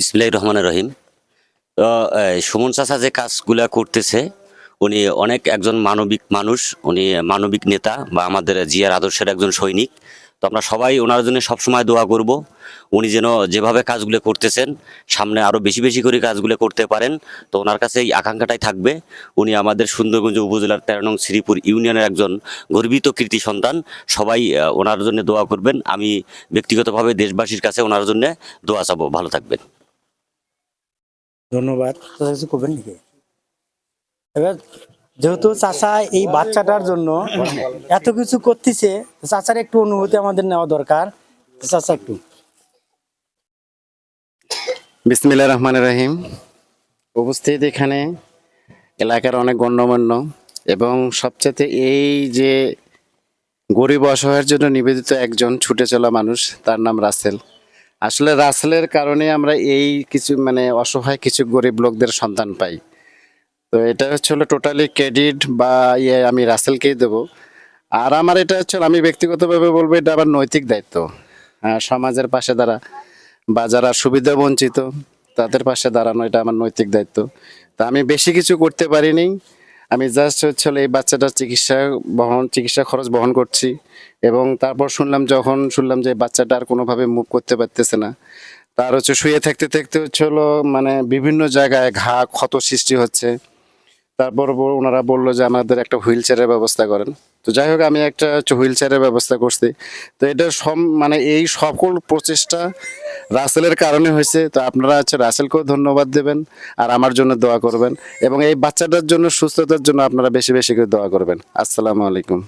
বিসমিল্লাহ রহমান রহিম। তো সুমন চাচা যে কাজগুলা করতেছে, উনি অনেক একজন মানবিক মানুষ, উনি মানবিক নেতা বা আমাদের জিয়ার আদর্শের একজন সৈনিক। তো আমরা সবাই ওনার জন্য সবসময় দোয়া করব। উনি যেন যেভাবে কাজগুলো করতেছেন, সামনে আরও বেশি বেশি করে কাজগুলো করতে পারেন। তো ওনার কাছে এই আকাঙ্ক্ষাটাই থাকবে। উনি আমাদের সুন্দরগঞ্জ উপজেলার তেরো নং শ্রীপুর ইউনিয়নের একজন গর্বিত কৃতি সন্তান। সবাই ওনার জন্য দোয়া করবেন। আমি ব্যক্তিগতভাবে দেশবাসীর কাছে ওনার জন্য দোয়া চাবো। ভালো থাকবেন। ধন্যবাদ। কিছু করবেন নাকি? এবার যেহেতু চাচা এই বাচ্চাটার জন্য এত কিছু করতেছে, চাচার একটু অনুভূতি আমাদের নেওয়া দরকার। চাচা একটু। বিসমিল্লা রহমান রহিম। উপস্থিত এখানে এলাকার অনেক গণ্যমান্য এবং সবচেয়ে এই যে গরিব অসহায়ের জন্য নিবেদিত একজন ছুটে চলা মানুষ, তার নাম রাসেল। আসলে রাসেলের কারণে আমরা এই কিছু মানে অসহায় কিছু গরিব লোকদের সন্তান পাই। তো এটা হচ্ছে হলো টোটালি ক্রেডিট বা ইয়ে আমি রাসেলকেই দেবো। আর আমার এটা হচ্ছে আমি ব্যক্তিগতভাবে বলব এটা আমার নৈতিক দায়িত্ব। সমাজের পাশে দ্বারা বা যারা সুবিধা বঞ্চিত, তাদের পাশে দাঁড়ানো এটা আমার নৈতিক দায়িত্ব। তা আমি বেশি কিছু করতে পারিনি। আমি জাস্ট হচ্ছে এই বাচ্চাটার চিকিৎসা বহন, চিকিৎসা খরচ বহন করছি এবং তারপর শুনলাম যখন শুনলাম যে বাচ্চাটা আর কোনোভাবে মুভ করতে পারতেছে না, তার হচ্ছে শুয়ে থাকতে থাকতে হচ্ছে হলো মানে বিভিন্ন জায়গায় ঘা, ক্ষত সৃষ্টি হচ্ছে। তারপর ওনারা বলল যে আমাদের একটা হুইল চেয়ারের ব্যবস্থা করেন। তো যাই হোক, আমি একটা হুইল চেয়ারের ব্যবস্থা করছি। তো এটা সব মানে এই সকল প্রচেষ্টা রাসেলের কারণে হয়েছে, তো আপনারা হচ্ছে রাসেলকেও ধন্যবাদ দেবেন আর আমার জন্য দোয়া করবেন। এবং এই বাচ্চাটার জন্য, সুস্থতার জন্য আপনারা বেশি বেশি করে দোয়া করবেন। আসসালামু আলাইকুম।